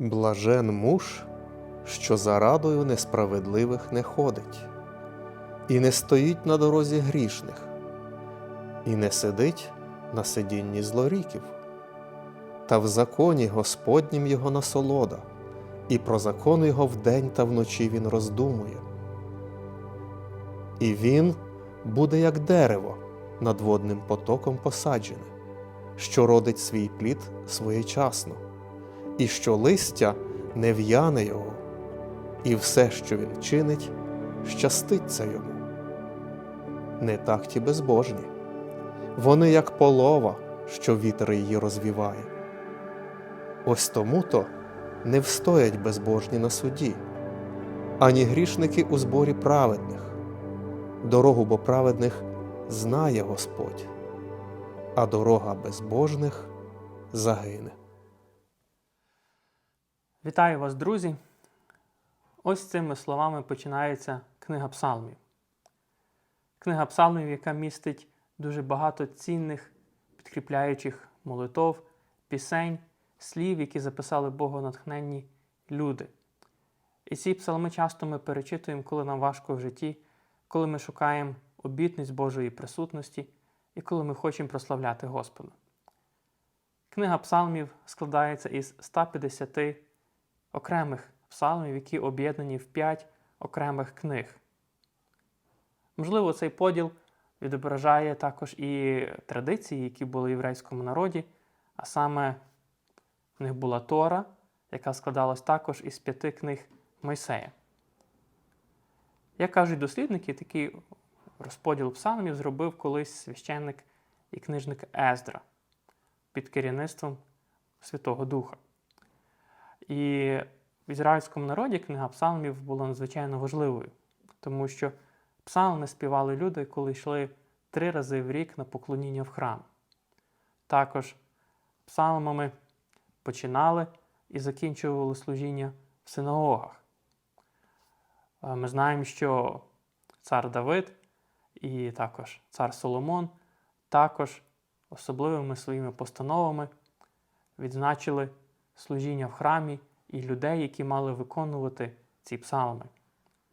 Блажен муж, що за радою несправедливих не ходить, і не стоїть на дорозі грішних, і не сидить на сидінні злоріків, та в законі Господнім його насолода, і про закон його вдень та вночі він роздумує. І він буде як дерево над водним потоком посаджене, що родить свій плід своєчасно і що листя не в'яне його, і все, що він чинить, щаститься йому. Не так ті безбожні. Вони як полова, що вітер її розвіває. Ось тому то не встоять безбожні на суді, ані грішники у зборі праведних. Дорогу бо праведних знає Господь, а дорога безбожних загине. Вітаю вас, друзі! Ось цими словами починається книга Псалмів. Книга Псалмів, яка містить дуже багато цінних, підкріпляючих молитов, пісень, слів, які записали богонатхненні люди. І ці псалми часто ми перечитуємо, коли нам важко в житті, коли ми шукаємо обітниць Божої присутності і коли ми хочемо прославляти Господа. Книга Псалмів складається із 150 окремих псалмів, які об'єднані в п'ять окремих книг. Можливо, цей поділ відображає також і традиції, які були в єврейському народі, а саме в них була Тора, яка складалась також із п'яти книг Мойсея. Як кажуть дослідники, такий розподіл псалмів зробив колись священник і книжник Ездра під керівництвом Святого Духа. І в ізраїльському народі книга псалмів була надзвичайно важливою, тому що псалми співали люди, коли йшли три рази в рік на поклоніння в храм. Також псалмами починали і закінчували служіння в синагогах. Е, Ми знаємо, що цар Давид і також цар Соломон також особливими своїми постановами відзначили служіння в храмі і людей, які мали виконувати ці псалми.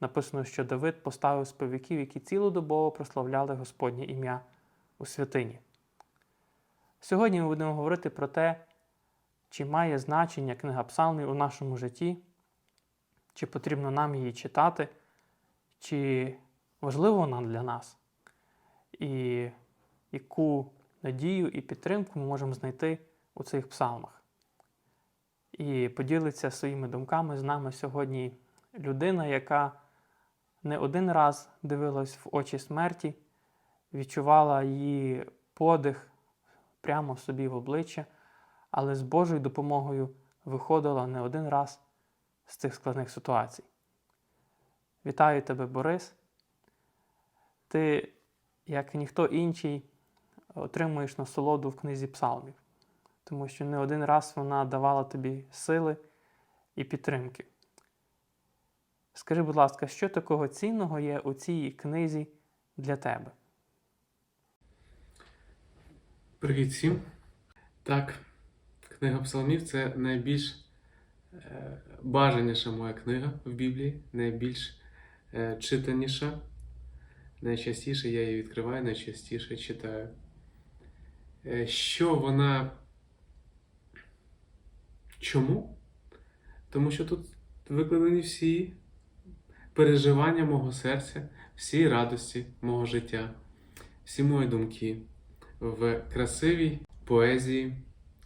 Написано, що Давид поставив сповіків, які цілодобово прославляли Господнє ім'я у святині. Сьогодні ми будемо говорити про те, чи має значення книга псалмів у нашому житті, чи потрібно нам її читати, чи важлива вона для нас, і яку надію і підтримку ми можемо знайти у цих псалмах. І поділиться своїми думками з нами сьогодні людина, яка не один раз дивилась в очі смерті, відчувала її подих прямо собі в обличчя, але з Божою допомогою виходила не один раз з цих складних ситуацій. Вітаю тебе, Борис. Ти, як ніхто інший, отримуєш насолоду в книзі псалмів тому що не один раз вона давала тобі сили і підтримки. Скажи, будь ласка, що такого цінного є у цій книзі для тебе? Привіт всім. Так, книга Псалмів це найбільш е, бажаніша моя книга в Біблії, найбільш е, читаніша. Найчастіше я її відкриваю, найчастіше читаю. Е, що вона. Чому? Тому що тут викладені всі переживання мого серця, всі радості мого життя, всі мої думки в красивій поезії,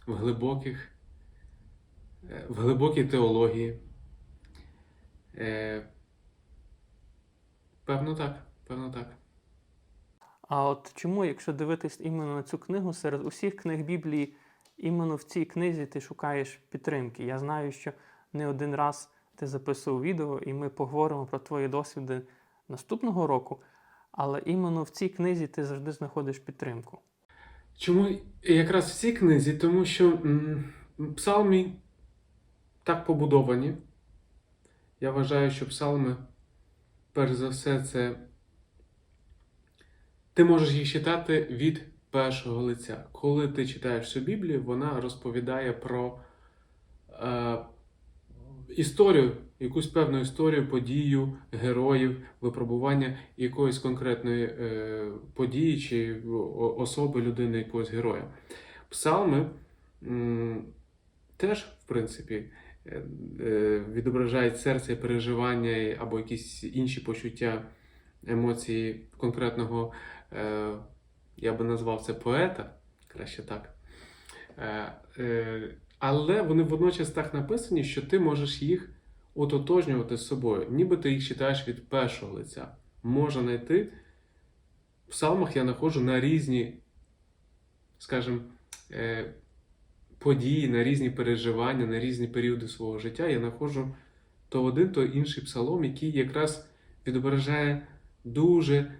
в глибоких, е, в глибокій теології. Е, Певно так, певно так. А от чому, якщо дивитись іменно на цю книгу, серед усіх книг Біблії, іменно в цій книзі ти шукаєш підтримки? Я знаю, що не один раз ти записував відео, і ми поговоримо про твої досвіди наступного року, але іменно в цій книзі ти завжди знаходиш підтримку. Чому якраз в цій книзі? Тому що м, псалми так побудовані. Я вважаю, що псалми, перш за все, це ти можеш їх читати від першого лиця. Коли ти читаєш цю Біблію, вона розповідає про е, історію, якусь певну історію, подію, героїв, випробування якоїсь конкретної е, події чи особи людини, якогось героя. Псалми м, теж, в принципі, е, е, відображають серце, переживання або якісь інші почуття, емоції конкретного, е, я би назвав це поета, краще так. Е, е, але вони водночас так написані, що ти можеш їх ототожнювати з собою, ніби ти їх читаєш від першого лиця. Можна знайти. В псалмах я знаходжу на різні, скажімо, е, події, на різні переживання, на різні періоди свого життя. Я знаходжу то один, то інший псалом, який якраз відображає дуже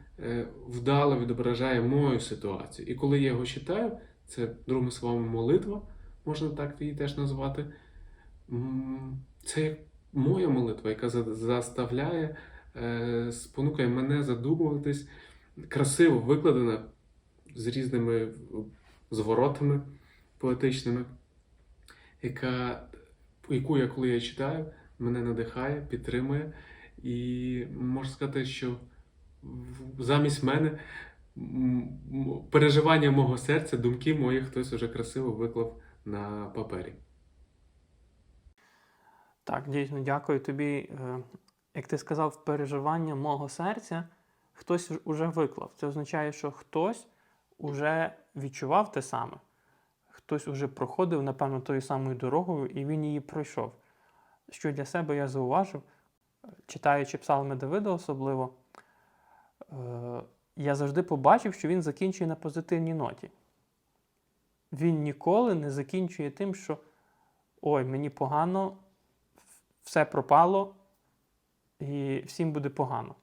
вдало відображає мою ситуацію. І коли я його читаю, це другими словами молитва, можна так її теж назвати. Це як моя молитва, яка заставляє, е, спонукає мене задумуватись, красиво викладена з різними зворотами поетичними, яка, яку я, коли я читаю, мене надихає, підтримує. І можна сказати, що замість мене переживання мого серця, думки мої хтось уже красиво виклав на папері. Так, дійсно, дякую тобі. Е, Як ти сказав, переживання мого серця хтось уже виклав. Це означає, що хтось уже відчував те саме. Хтось уже проходив, напевно, тою самою дорогою, і він її пройшов. Що для себе я зауважив, читаючи псалми Давида особливо, я завжди побачив, що він закінчує на позитивній ноті. Він ніколи не закінчує тим, що ой, мені погано, все пропало і всім буде погано.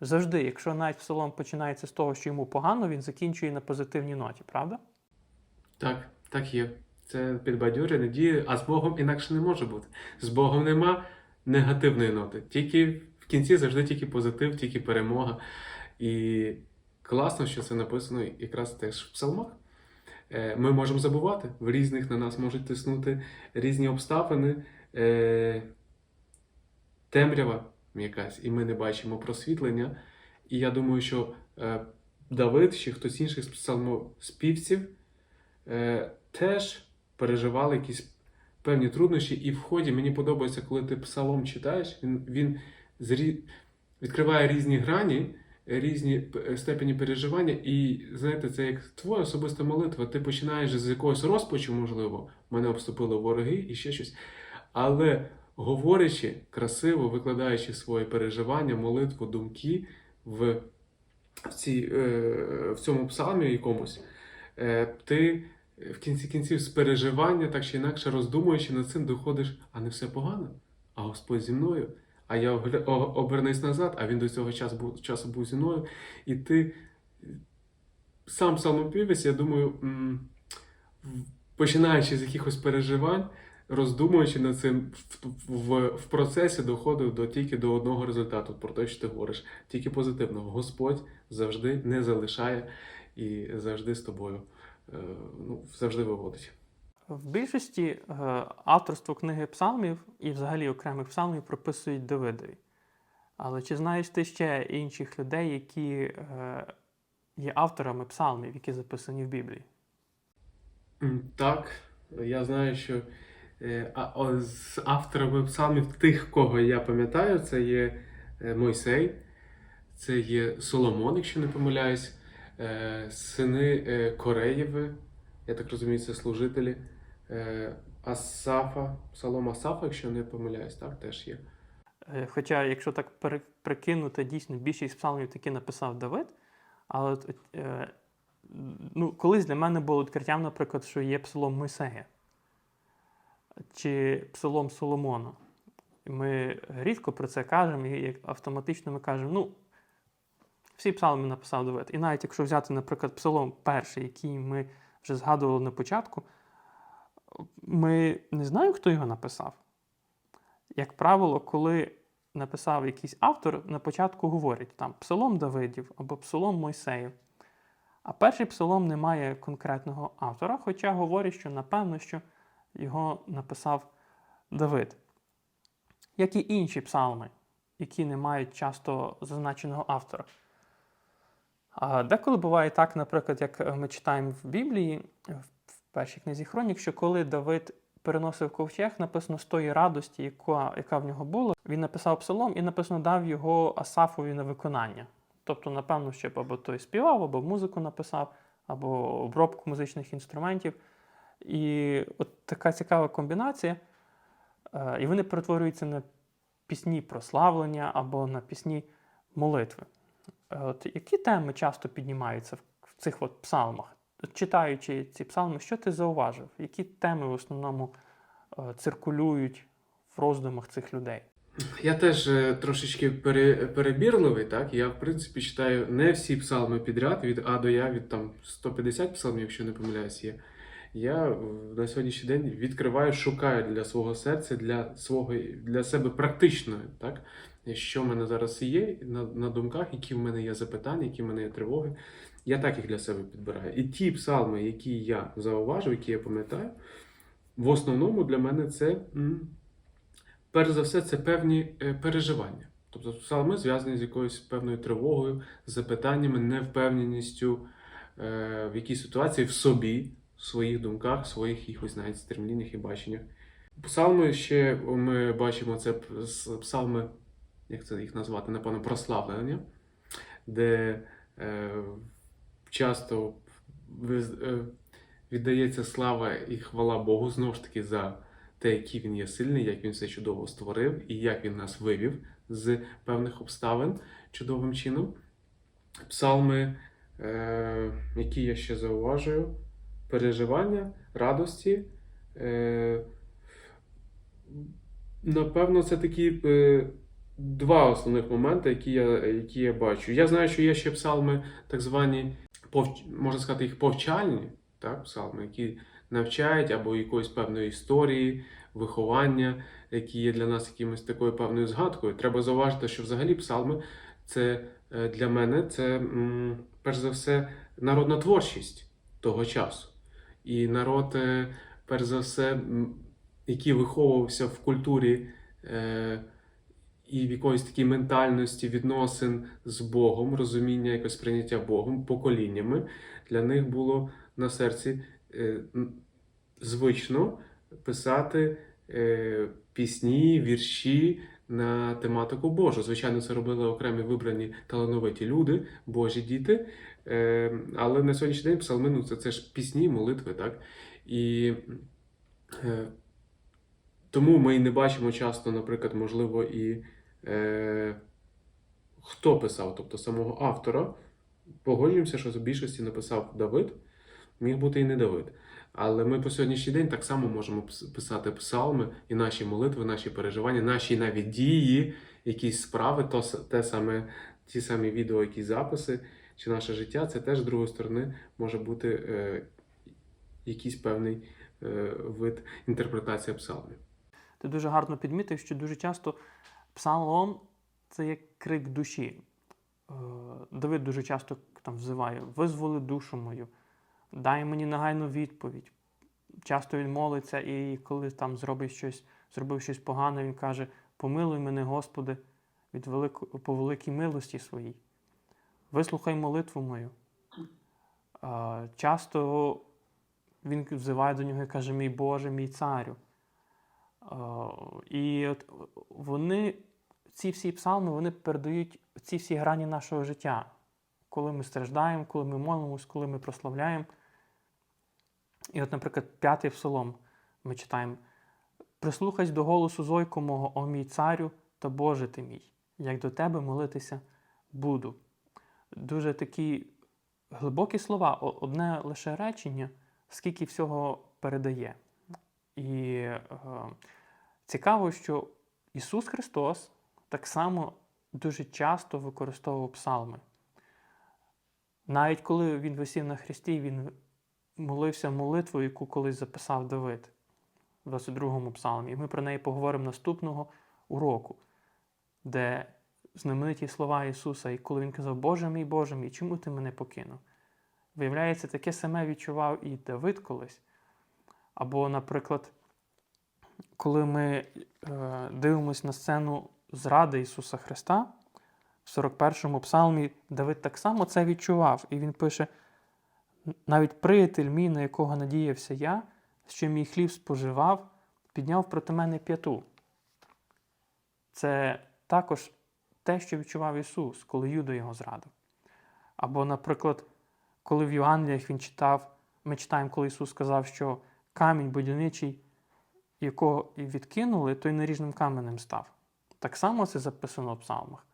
Завжди, якщо навіть псалом починається з того, що йому погано, він закінчує на позитивній ноті, правда? Так, так є. Це підбадьорює, надію, а з Богом інакше не може бути. З Богом нема негативної ноти. Тільки в кінці завжди тільки позитив, тільки перемога. І класно, що це написано якраз теж в псалмах. Е, Ми можемо забувати, в різних на нас можуть тиснути різні обставини, е, темрява якась, і ми не бачимо просвітлення. І я думаю, що е, Давид чи хтось інших з псалмоспівців теж переживали якісь певні труднощі, і в ході мені подобається, коли ти псалом читаєш, він, він. Відкриває різні грані, різні степені переживання, і знаєте, це як твоя особиста молитва. Ти починаєш з якогось розпачу, можливо, мене обступили вороги і ще щось. Але говорячи красиво, викладаючи свої переживання, молитву, думки в, цій, е, в цьому псалмі якомусь, е, ти в кінці кінців з переживання, так чи інакше роздумуючи над цим, доходиш, а не все погано, а Господь зі мною. А я обернусь назад, а він до цього часу був, часу був зі мною. І ти сам самопівець, я думаю, починаючи з якихось переживань, роздумуючи над цим, в, в, в процесі доходив до тільки до одного результату, про те, що ти говориш, тільки позитивного. Господь завжди не залишає і завжди з тобою, е, ну, завжди виводить. В більшості е, авторство книги псалмів і взагалі окремих псалмів приписують Давидові. Але чи знаєш ти ще інших людей, які е, є авторами псалмів, які записані в Біблії? Так, я знаю, що е, з авторами псалмів тих, кого я пам'ятаю, це є Мойсей, це є Соломон, якщо не помиляюсь, сини Кореєви, я так розумію, це служителі, Асафа, Псалом Асафа, якщо не помиляюсь, так, теж є. Е, Хоча, якщо так прикинути, дійсно більшість псалмів таки написав Давид, але е, ну, колись для мене було відкриттям, наприклад, що є псалом Мойсея чи псалом Соломона. Ми рідко про це кажемо, і автоматично ми кажемо, ну, всі псалми написав Давид. І навіть якщо взяти, наприклад, псалом перший, який ми вже згадували на початку, ми не знаємо, хто його написав. Як правило, коли написав якийсь автор, на початку говорять там псалом Давидів або псалом Мойсеїв. А перший псалом не має конкретного автора, хоча говорять, що напевно, що його написав Давид. як і інші псалми, які не мають часто зазначеного автора. А деколи буває так, наприклад, як ми читаємо в Біблії, в першій книзі Хронік, що коли Давид переносив ковчег, написано з тої радості, яка, яка в нього була, він написав псалом і написано дав його Асафові на виконання. Тобто, напевно, щоб або той співав, або музику написав, або обробку музичних інструментів. І от така цікава комбінація. Е, І вони перетворюються на пісні прославлення або на пісні молитви. Е, От які теми часто піднімаються в- цих от псалмах? Читаючи ці псалми, що ти зауважив? Які теми в основному е, циркулюють в роздумах цих людей? Я теж е, трошечки перебірливий, так? Я, в принципі, читаю не всі псалми підряд, від А до Я, від там 150 псалмів, якщо не помиляюсь, є. Я на сьогоднішній день відкриваю, шукаю для свого серця, для свого для себе практичної, так? Що в мене зараз є на, на думках, які в мене є запитання, які в мене є тривоги. Я так їх для себе підбираю. І ті псалми, які я зауважив, які я пам'ятаю, в основному для мене це. перш за все, це певні е, переживання. Тобто псалми зв'язані з якоюсь певною тривогою, запитаннями, невпевненістю е, в якій ситуації в собі, в своїх думках, в своїх якихось навіть стремліннях і баченнях. Псалми ще ми бачимо це псалми, як це їх назвати, напевно, прославлення, де е, часто е, віддається слава і хвала Богу знову ж таки за те, який він є сильний, як він все чудово створив і як він нас вивів з певних обставин чудовим чином. Псалми, е, які я ще зауважую, переживання, радості. Е, напевно, це такі два основних моменти, які я, які я бачу. Я знаю, що є ще псалми, так звані, можна сказати, їх повчальні, так, псалми, які навчають або якоїсь певної історії, виховання, які є для нас якимось такою певною згадкою. Треба зауважити, що взагалі псалми це е, для мене це перш за все народна творчість того часу. І народ, е, перш за все, який виховувався в культурі е, і в якоїсь такій ментальності відносин з Богом, розуміння якось прийняття Богом, поколіннями, для них було на серці е, звично писати е, пісні, вірші на тематику Божу. Звичайно, це робили окремі вибрані талановиті люди, Божі діти. Е, але на сьогоднішній день псалми ну, це, це ж пісні, молитви, так? І е, тому ми не бачимо часто, наприклад, можливо, і е, хто писав, тобто самого автора. Погоджуємося, що з більшості написав Давид, міг бути і не Давид. Але ми по сьогоднішній день так само можемо писати псалми і наші молитви, наші переживання, наші навіть дії, якісь справи, то, те саме, ті самі відео, якісь записи, чи наше життя, це теж з другої сторони може бути е, якийсь певний е, вид інтерпретації псалмів. Ти дуже гарно підмітив, що дуже часто псалом це як крик душі. Е, Давид дуже часто там взиває: визволи душу мою, дай мені нагайну відповідь. Часто він молиться, і коли там зробив щось, зробив щось погане, він каже: Помилуй мене, Господи, від велико, по великій милості своїй. Вислухай молитву мою. Е, Часто він взиває до нього і каже: Мій Боже, мій царю. І от вони, ці всі псалми, вони передають ці всі грані нашого життя. Коли ми страждаємо, коли ми молимось, коли ми прославляємо. І от, наприклад, п'ятий псалом ми читаємо: Прислухайся до голосу зойку мого, о мій царю та Боже ти мій, як до тебе молитися буду. Дуже такі глибокі слова, одне лише речення, скільки всього передає. І е, цікаво, що Ісус Христос так само дуже часто використовував псалми. Навіть коли Він висів на хресті, Він молився молитвою, яку колись записав Давид в 22-му псалмі. І ми про неї поговоримо наступного уроку, де знамениті слова Ісуса, і коли Він казав, Боже мій, Боже мій, чому ти мене покинув? Виявляється, таке саме відчував і Давид колись. Або, наприклад, коли ми е, дивимося на сцену зради Ісуса Христа, в 41-му псалмі Давид так само це відчував. І він пише: навіть приятель мій, на якого надіявся я, що мій хліб споживав, підняв проти мене п'яту. Це також те, що відчував Ісус, коли Юда його зрадив. Або, наприклад, коли в Євангеліях він читав, ми читаємо, коли Ісус сказав, що камінь будівничий, якого відкинули, той наріжним каменем став. Так само це записано в псалмах.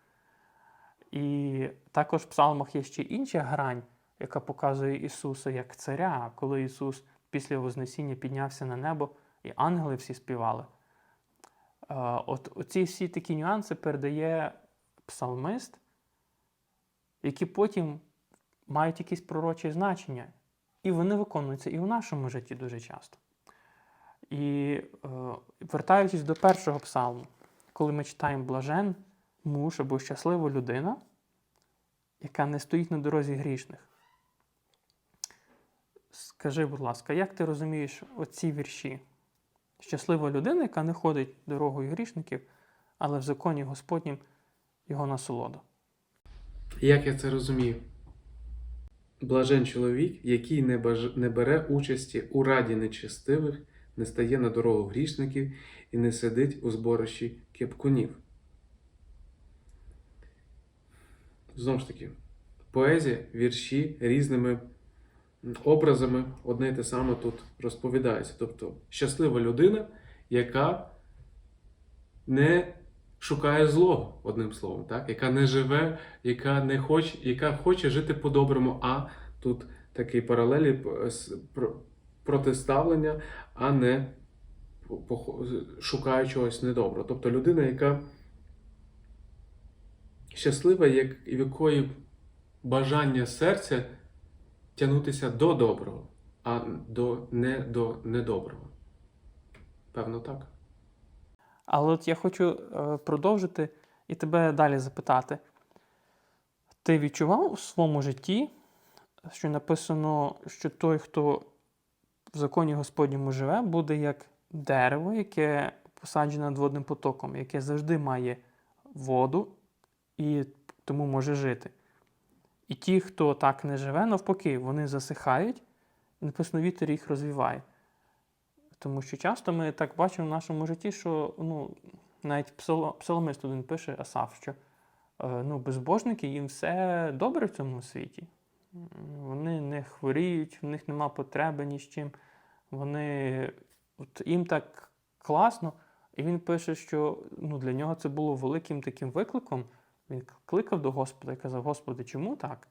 І також в псалмах є ще інша грань, яка показує Ісуса як царя, коли Ісус після Вознесіння піднявся на небо, і ангели всі співали. Е, От оці всі такі нюанси передає псалмист, які потім мають якесь пророче значення. І вони виконуються і в нашому житті дуже часто. І е, вертаючись до першого псалму, коли ми читаємо блажен муж або щаслива людина, яка не стоїть на дорозі грішних. Скажи, будь ласка, як ти розумієш оці вірші? Щаслива людина, яка не ходить дорогою грішників, але в законі Господнім його насолода. Як я це розумію? Блажен чоловік, який не, баж... не бере участі у раді нечестивих, не стає на дорогу грішників і не сидить у зборищі кепкунів. Знову ж таки, поезія, вірші різними образами одне і те саме тут розповідається. Тобто щаслива людина, яка не шукає злого, одним словом, так? яка не живе, яка не хоче, яка хоче жити по-доброму, а тут такі паралелі з- протиставлення, а не шукає чогось недоброго. Тобто людина, яка щаслива, як, в якої бажання серця тягнутися до доброго, а до, не до недоброго. Певно, так. Але от я хочу е, продовжити і тебе далі запитати. Ти відчував у своєму житті, що написано, що той, хто в законі Господньому живе, буде як дерево, яке посаджене над водним потоком, яке завжди має воду і тому може жити. І ті, хто так не живе, навпаки, вони засихають, і написано, вітер їх розвіває. Тому що часто ми так бачимо в нашому житті, що ну, навіть псало- псаломист один пише Асаф, що е, ну, безбожники їм все добре в цьому світі. Вони не хворіють, в них нема потреби ні з чим. Вони от їм так класно. І він пише, що ну, для нього це було великим таким викликом. Він кликав до Господа і казав: Господи, чому так?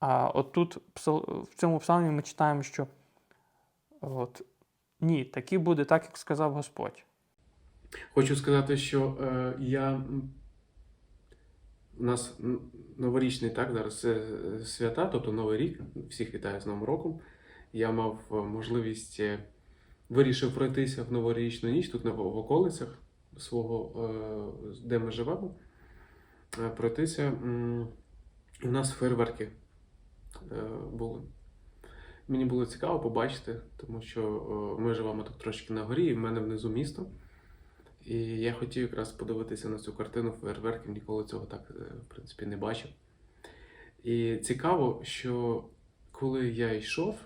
А от тут в цьому псалмі ми читаємо, що от, ні, таки буде так, як сказав Господь. Хочу сказати, що е, я. У нас новорічний так зараз е, свята, тобто Новий рік. Всіх вітаю з Новим роком. Я мав е, можливість е, вирішив пройтися в новорічну ніч тут в околицях свого, де ми живемо. Пройтися. у нас фейерверки були. Мені було цікаво побачити, тому що ми живемо тут трошки на горі, і в мене внизу місто. І я хотів якраз подивитися на цю картину фейерверків, ніколи цього так, е, в принципі, не бачив. І цікаво, що коли я йшов,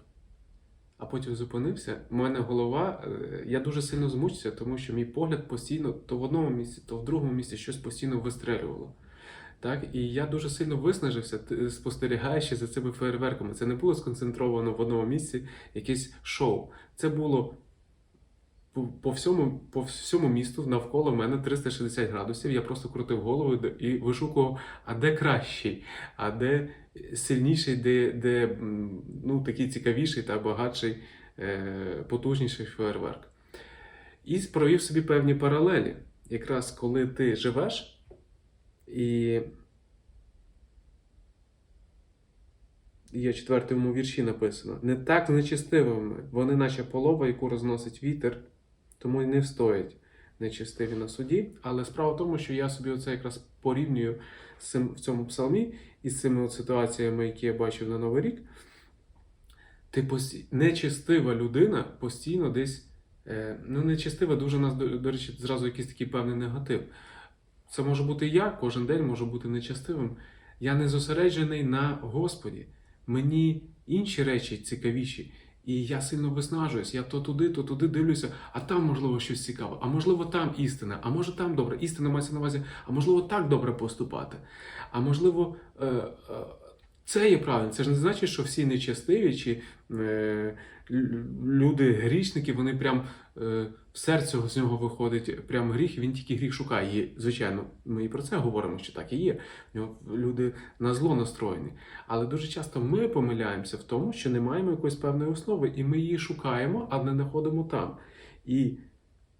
а потім зупинився, в мене голова, е, я дуже сильно змучився, тому що мій погляд постійно то в одному місці, то в другому місці щось постійно вистрелювало. Так, і я дуже сильно виснажився, спостерігаючи за цими фейерверками. Це не було сконцентровано в одному місці якесь шоу. Це було по, по, всьому, по всьому місту навколо мене 360 градусів. Я просто крутив голову і вишукував, а де кращий, а де сильніший, де, де ну, такий цікавіший та багатший, е, потужніший фейерверк. І провів собі певні паралелі. Якраз коли ти живеш і. Є в четвертому вірші написано: не так з нечистивими, вони наче полова, яку розносить вітер, тому й не встоять нечистиві на суді. Але справа в тому, що я собі оце якраз порівнюю в цьому псалмі і з цими от ситуаціями, які я бачив на Новий рік. Ти пості... нечистива людина постійно десь Е, ну, нечестиве дуже нас, до речі, зразу якийсь такий певний негатив. Це може бути я, кожен день можу бути нечестивим. Я не зосереджений на Господі. Мені інші речі цікавіші. І я сильно виснажуюсь. Я то туди, то туди дивлюся, а там, можливо, щось цікаве, а можливо, там істина, а може там добре. Істина мається на увазі, а можливо, так добре поступати. А можливо, е, е, це є правильно. Це ж не значить, що всі нечестиві чи люди грішники, вони прям е, в серце з нього виходить прям гріх, він тільки гріх шукає. І, звичайно, ми і про це говоримо, що так і є. Люди на зло настроєні. Але дуже часто ми помиляємося в тому, що не маємо якоїсь певної основи, і ми її шукаємо, а не знаходимо там. І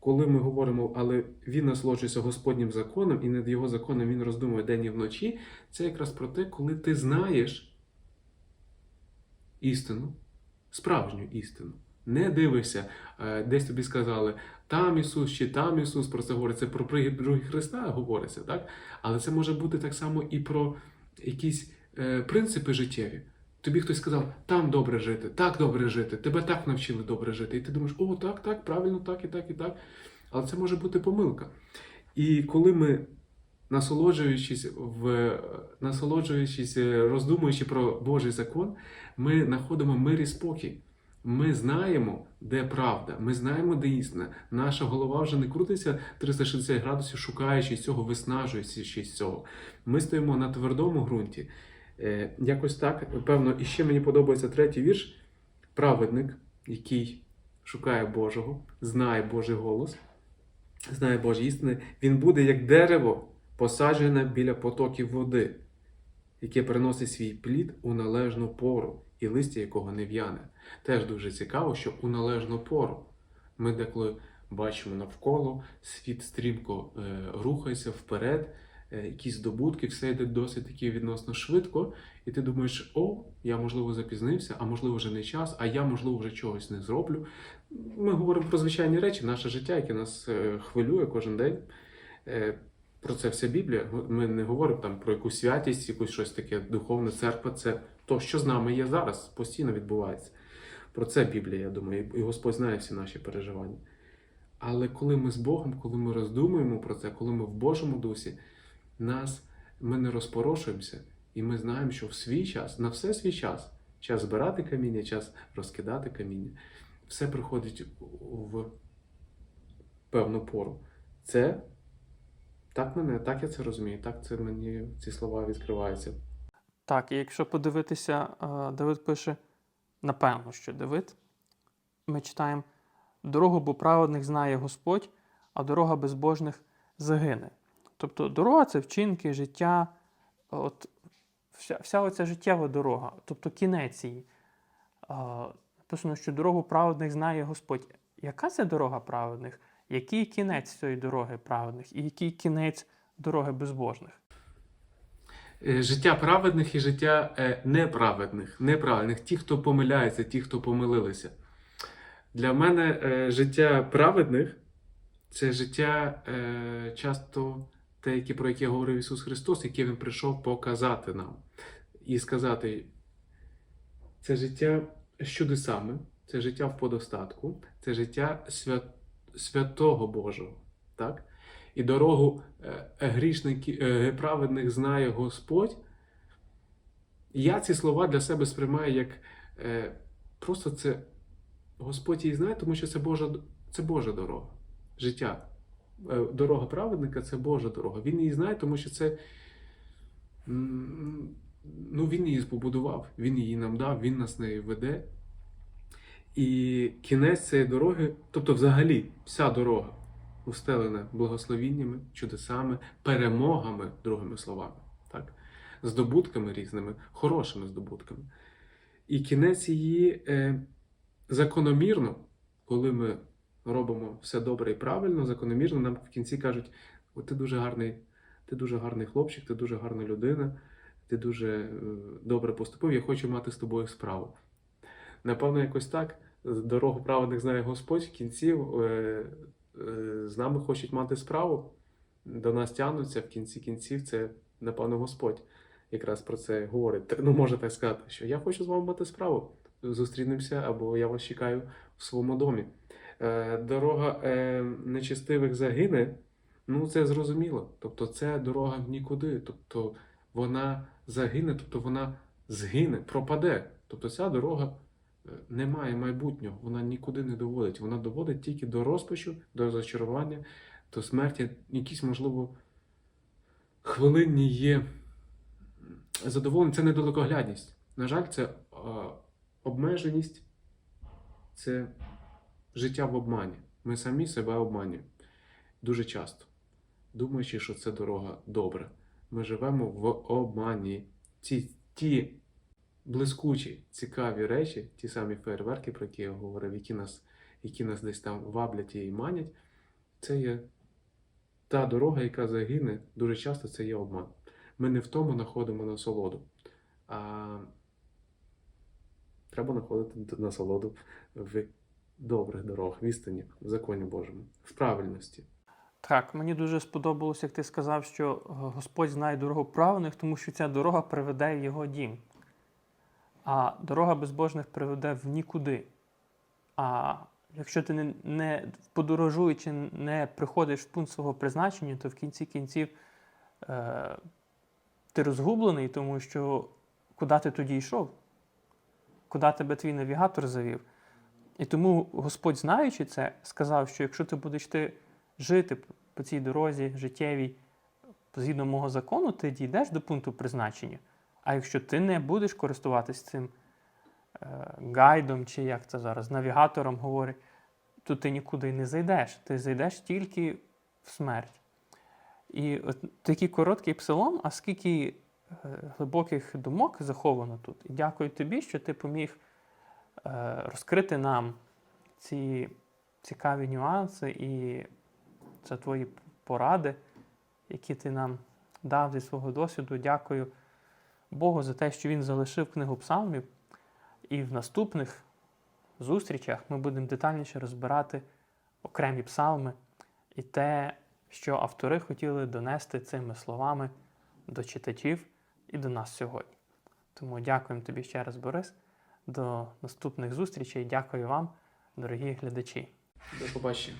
коли ми говоримо, але він насолоджується Господнім законом, і над його законом він роздумує день і вночі, це якраз про те, коли ти знаєш істину, справжню істину. Не дивишся, е, десь тобі сказали, там Ісус чи там Ісус, про це говориться, про других Христа говориться, так? Але це може бути так само і про якісь е, принципи життєві. Тобі хтось сказав, там добре жити, так добре жити, тебе так навчили добре жити. І ти думаєш, о, так, так, правильно, так і так, і так. Але це може бути помилка. І коли ми, насолоджуючись в насолоджуючись, е, роздумуючи про Божий закон, ми знаходимо мир і спокій. Ми знаємо, де правда, ми знаємо, де істина. Наша голова вже не крутиться 360 градусів, шукаючи цього, виснажуючи цього. Ми стоїмо на твердому ґрунті. Е, якось так, певно, і ще мені подобається третій вірш. Праведник, який шукає Божого, знає Божий голос, знає Божі істини, він буде як дерево, посаджене біля потоків води, яке приносить свій плід у належну пору, і листя якого не в'яне. Теж дуже цікаво, що у належну пору ми деколи бачимо навколо, світ стрімко е, рухається вперед, е, якісь здобутки, все йде досить таки відносно швидко, і ти думаєш, о, я можливо запізнився, а можливо вже не час, а я можливо вже чогось не зроблю. Ми говоримо про звичайні речі, наше життя, яке нас е, хвилює кожен день. Про це вся Біблія. Ми не говоримо там про якусь святість, якусь щось таке духовне церква. Це то, що з нами є зараз, постійно відбувається. Про це Біблія, я думаю, і Господь знає всі наші переживання. Але коли ми з Богом, коли ми роздумуємо про це, коли ми в Божому дусі, нас ми не розпорошуємося, і ми знаємо, що в свій час, на все свій час, час збирати каміння, час розкидати каміння, все приходить в певну пору. Це так мене, так я це розумію, так це мені ці слова відкриваються. Так, і якщо подивитися, е, Давид пише, напевно, що Давид, ми читаємо: дорогу бо праведних знає Господь, а дорога безбожних загине. Тобто дорога це вчинки, життя, от вся, вся оця життєва дорога, тобто кінець її. Е, Написано, що дорогу праведних знає Господь. Яка це дорога праведних? Який кінець цієї дороги праведних і який кінець дороги безбожних? Е, Життя праведних і життя е, неправедних, неправильних, ті, хто помиляється, ті, хто помилилися. Для мене е, життя праведних це життя часто те, про яке говорив Ісус Христос, яке Він прийшов показати нам. І сказати, це життя з чудесами, це життя в подостатку, це життя свят, святого Божого. Так? І дорогу е, грішників, е, праведних знає Господь. Я ці слова для себе сприймаю як е, просто це Господь її знає, тому що це Божа, це Божа дорога. Життя. Е, Дорога праведника це Божа дорога. Він її знає, тому що це. Ну, він її побудував, він її нам дав, він нас нею веде. І кінець цієї дороги, тобто, взагалі, вся дорога устелена благословіннями, чудесами, перемогами, другими словами, так? здобутками різними, хорошими здобутками. І кінець її е, закономірно, коли ми робимо все добре і правильно, закономірно нам в кінці кажуть: О, ти дуже гарний, ти дуже гарний хлопчик, ти дуже гарна людина, ти дуже е, добре поступив, я хочу мати з тобою справу. Напевно, якось так. Дорогу праведних знає Господь в кінці е, е, з нами хочуть мати справу, до нас тягнуться в кінці кінців, це, напевно, Господь якраз про це говорить. Ну, може так сказати, що я хочу з вами мати справу. Зустрінемося, або я вас чекаю в своєму домі. е, дорога нечистивих загине, ну це зрозуміло. Тобто це дорога в нікуди. Тобто вона загине, тобто вона згине, пропаде. Тобто ця дорога не має майбутнього, вона нікуди не доводить. Вона доводить тільки до розпачу, до зачарування, до смерті. Якісь, можливо, хвилинні є задоволення. Це недалекоглядність. На жаль, це е, обмеженість, це життя в обмані. Ми самі себе обманюємо дуже часто, думаючи, що це дорога добра. Ми живемо в обмані. Ці ті блискучі, цікаві речі, ті самі фейерверки, про які я говорив, які нас, які нас десь там ваблять і манять, це є та дорога, яка загине, дуже часто це є обман. Ми не в тому знаходимо насолоду, а треба знаходити насолоду в добрих дорогах, в істині, в законі Божому, в правильності. Так, мені дуже сподобалось, як ти сказав, що е, Господь знає дорогу праведних, тому що ця дорога приведе в його дім. А дорога безбожних приведе в нікуди. А якщо ти не, не подорожуючи, не приходиш в пункт свого призначення, то в кінці кінців е, ти розгублений, тому що куди ти тоді йшов? Куди тебе твій навігатор завів? І тому Господь, знаючи це, сказав, що якщо ти будеш ти жити по цій дорозі життєвій згідно мого закону, ти дійдеш до пункту призначення. А якщо ти не будеш користуватись цим е, гайдом, чи як це зараз, навігатором говорить, то ти нікуди не зайдеш. Ти зайдеш тільки в смерть. І от такий короткий псалом, а скільки е, глибоких думок заховано тут. І дякую тобі, що ти поміг е, розкрити нам ці цікаві нюанси і це твої поради, які ти нам дав зі свого досвіду. Дякую Богу за те, що Він залишив книгу псалмів. І в наступних зустрічах ми будемо детальніше розбирати окремі псалми і те, що автори хотіли донести цими словами до читачів і до нас сьогодні. Тому дякуємо тобі ще раз, Борис. До наступних зустрічей. Дякую вам, дорогі глядачі. До побачення.